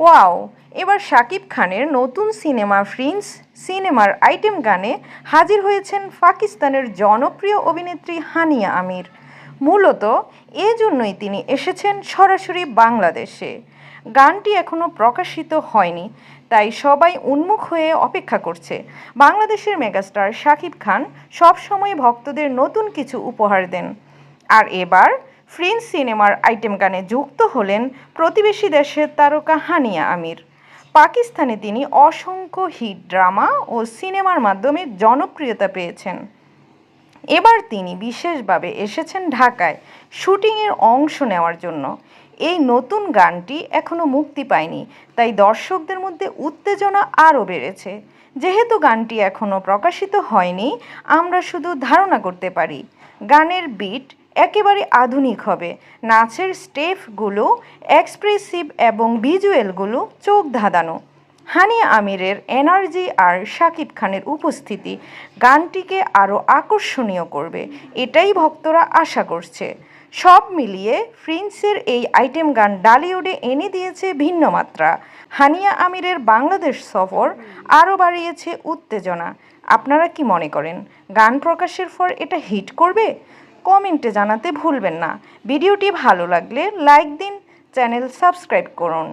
Wow, এবার শাকিব খানের নতুন সিনেমা ফ্রিন্স সিনেমার আইটেম গানে হাজির হয়েছেন পাকিস্তানের জনপ্রিয় অভিনেত্রী হানিয়া আমির। মূলত এজন্যই তিনি এসেছেন সরাসরি বাংলাদেশে। গানটি এখনও প্রকাশিত হয়নি, তাই সবাই উন্মুখ হয়ে অপেক্ষা করছে। বাংলাদেশের মেগাস্টার শাকিব খান সবসময় ভক্তদের নতুন কিছু উপহার দেন। আর এবার ফ্রেঞ্চ সিনেমার আইটেম গানে যুক্ত হলেন প্রতিবেশী দেশের তারকা হানিয়া আমির। পাকিস্তানে তিনি অসংখ্য হিট ড্রামা ও সিনেমার মাধ্যমে জনপ্রিয়তা পেয়েছেন। এবার তিনি বিশেষভাবে এসেছেন ঢাকায় শুটিংয়ের অংশ নেওয়ার জন্য। এই নতুন গানটি এখনও মুক্তি পায়নি, তাই দর্শকদের মধ্যে উত্তেজনা আরও বেড়েছে। যেহেতু গানটি এখনও প্রকাশিত হয়নি, আমরা শুধু ধারণা করতে পারি, গানের বিট একেবারে আধুনিক হবে। নাচের স্টেপগুলো এক্সপ্রেসিভ এবং ভিজুয়ালগুলো চোখ ধাঁধানো। হানিয়া আমিরের এনার্জি আর শাকিব খানের উপস্থিতি গানটিকে আরও আকর্ষণীয় করবে, এটাই ভক্তরা আশা করছে। সব মিলিয়ে ফ্রিন্সের এই আইটেম গান ডালিউডে এনে দিয়েছে ভিন্ন মাত্রা। হানিয়া আমিরের বাংলাদেশ সফর আরও বাড়িয়েছে উত্তেজনা। আপনারা কি মনে করেন, গান প্রকাশের পর এটা হিট করবে? কমেন্টে জানাতে ভুলবেন না। ভিডিওটি ভালো লাগলে লাইক দিন চ্যানেল সাবস্ক্রাইব করুন।